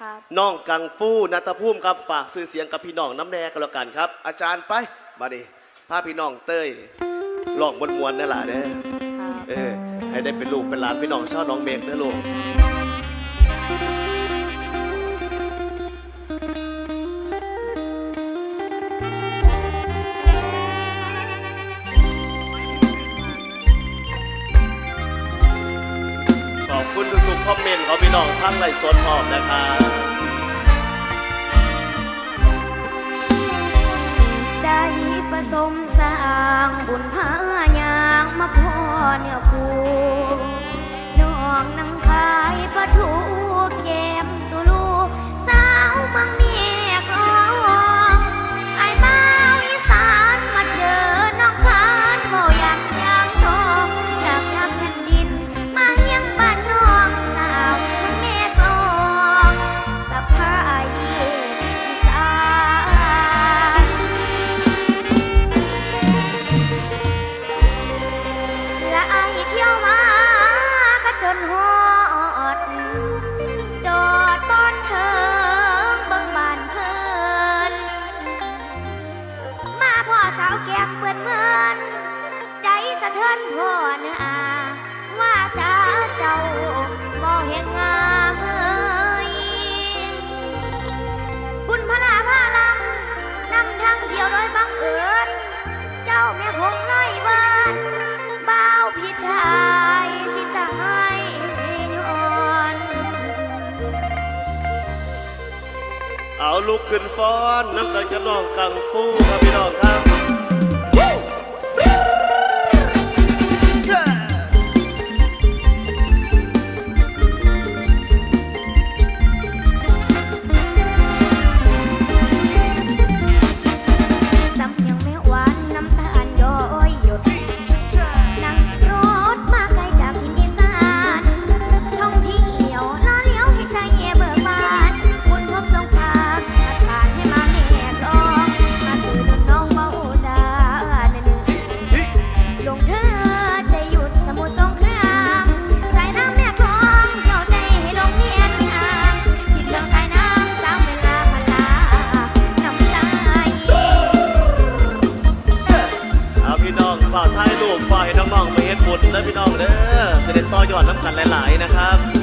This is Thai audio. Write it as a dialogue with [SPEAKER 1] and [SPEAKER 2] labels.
[SPEAKER 1] ครับ
[SPEAKER 2] น้องกังฟูนัทภูมิครับฝากซื้อเสียงกับพี่น้องน้ำแน่กันแล้วกันครับ อาจารย์ไปมาดิพาพี่น้องเต้ยลองมวนมวนๆนี่ล่ะเด้อ
[SPEAKER 1] ครับ
[SPEAKER 2] เออให้ได้เป็นลูกเป็นหลานพี่น้องชาวหน้องเมฆเด้อลูก คุณทุกๆคอมเมนต์ของพี่น้องทางไลฟ์สดพร้อมนะครับ
[SPEAKER 1] ได้ประสมสร้างบุญพายางมาพ่อเนี่ยผูน้ เอาลุก
[SPEAKER 2] ขึ้นฟ้อนน้ำกันกับน้องกังฟูครับพี่น้องครับ พี่น้องเด้อเสด็จต่อยอดน้ำกันหลาย ๆ นะครับ